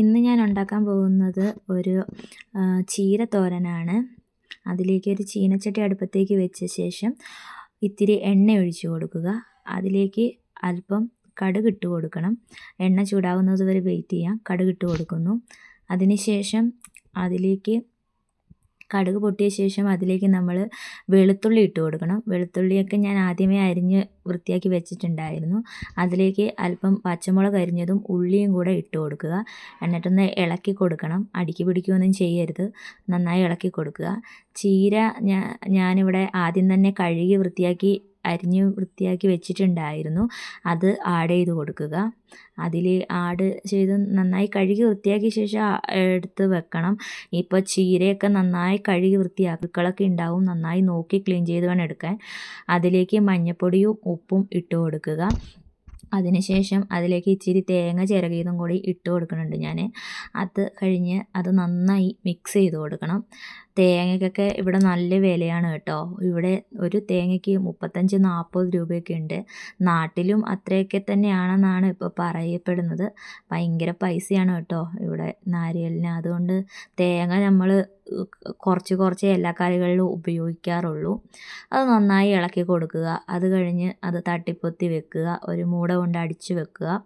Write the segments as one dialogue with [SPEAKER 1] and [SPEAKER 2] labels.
[SPEAKER 1] ഇന്ന് ഞാൻ ഉണ്ടാക്കാൻ പോകുന്നത് ഒരു ചീര തോരനാണ് അതിലേക്ക് ഒരു ചീനച്ചട്ടി അടുപ്പത്തേക്ക് വെച്ച ശേഷം ഇത്തിരി എണ്ണ ഒഴിച്ചു കൊടുക്കുക. അതിലേക്ക് അല്പം കടുക് ഇട്ട് കൊടുക്കണം. എണ്ണ ചൂടാവുന്നത് വരെ വെയിറ്റ് ചെയ്യാം. കടുക് ഇട്ട് കൊടുക്കുന്നു. അതിന് ശേഷം അതിലേക്ക് കടുക് പൊട്ടിയ ശേഷം അതിലേക്ക് നമ്മൾ വെളുത്തുള്ളി ഇട്ട് കൊടുക്കണം. വെളുത്തുള്ളിയൊക്കെ ഞാൻ ആദ്യമേ അരിഞ്ഞ് വൃത്തിയാക്കി വെച്ചിട്ടുണ്ടായിരുന്നു. അതിലേക്ക് അല്പം പച്ചമുളക് അരിഞ്ഞതും ഉള്ളിയും കൂടെ ഇട്ട് കൊടുക്കുക. എന്നിട്ടൊന്ന് ഇളക്കി കൊടുക്കണം. അടുക്കി പിടിക്കുകയൊന്നും ചെയ്യരുത്. നന്നായി ഇളക്കി കൊടുക്കുക. ചീര ഞാനിവിടെ ആദ്യം തന്നെ കഴുകി വൃത്തിയാക്കി അരിഞ്ഞ് വൃത്തിയാക്കി വെച്ചിട്ടുണ്ടായിരുന്നു. അത് ആഡ് ചെയ്ത് കൊടുക്കുക. അതിൽ ആഡ് ചെയ്ത് നന്നായി കഴുകി വൃത്തിയാക്കിയ ശേഷം എടുത്ത് വെക്കണം. ഇപ്പോൾ ചീരയൊക്കെ നന്നായി കഴുകി വൃത്തിയാക്കുക്കളൊക്കെ ഉണ്ടാവും. നന്നായി നോക്കി ക്ലീൻ ചെയ്ത് വേണം എടുക്കാൻ. അതിലേക്ക് മഞ്ഞൾപ്പൊടിയും ഉപ്പും ഇട്ട് കൊടുക്കുക. അതിനുശേഷം അതിലേക്ക് ഇച്ചിരി തേങ്ങ ചിരകിയതും കൂടി ഇട്ട് കൊടുക്കുന്നുണ്ട് ഞാൻ അത് കഴിഞ്ഞ് അത് നന്നായി മിക്സ് ചെയ്ത് കൊടുക്കണം. തേങ്ങയ്ക്കൊക്കെ ഇവിടെ നല്ല വിലയാണ് കേട്ടോ. ഇവിടെ ഒരു തേങ്ങയ്ക്ക് മുപ്പത്തഞ്ച് നാൽപ്പത് രൂപയൊക്കെ ഉണ്ട്. നാട്ടിലും അത്രയൊക്കെ തന്നെയാണെന്നാണ് ഇപ്പോൾ പറയപ്പെടുന്നത്. ഭയങ്കര പൈസയാണ് കേട്ടോ ഇവിടെ നാരിയലിന് അതുകൊണ്ട് തേങ്ങ നമ്മൾ കുറച്ച് കുറച്ച് എല്ലാ കറികളിലും ഉപയോഗിക്കാറുള്ളൂ. അത് നന്നായി ഇളക്കി കൊടുക്കുക. അത് കഴിഞ്ഞ് അത് തട്ടിപ്പൊത്തി വെക്കുക. ഒരു മൂട കൊണ്ട് അടിച്ച് വെക്കുക.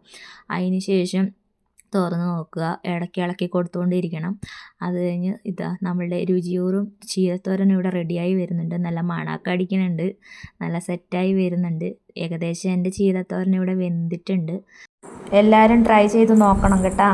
[SPEAKER 1] അതിന് ശേഷം തുറന്ന് നോക്കുക. ഇടയ്ക്ക് ഇളക്കി കൊടുത്തുകൊണ്ടിരിക്കണം. അത് കഴിഞ്ഞ് ഇതാ നമ്മളുടെ രുചിയൂറും ചീരത്തോരനും ഇവിടെ റെഡിയായി വരുന്നുണ്ട്. നല്ല മണമൊക്കെ അടിക്കുന്നുണ്ട്. നല്ല സെറ്റായി വരുന്നുണ്ട്. ഏകദേശം എന്റെ ചീരത്തോരൻ ഇവിടെ വെന്തിട്ടുണ്ട്. എല്ലാവരും ട്രൈ ചെയ്ത് നോക്കണം കേട്ടോ.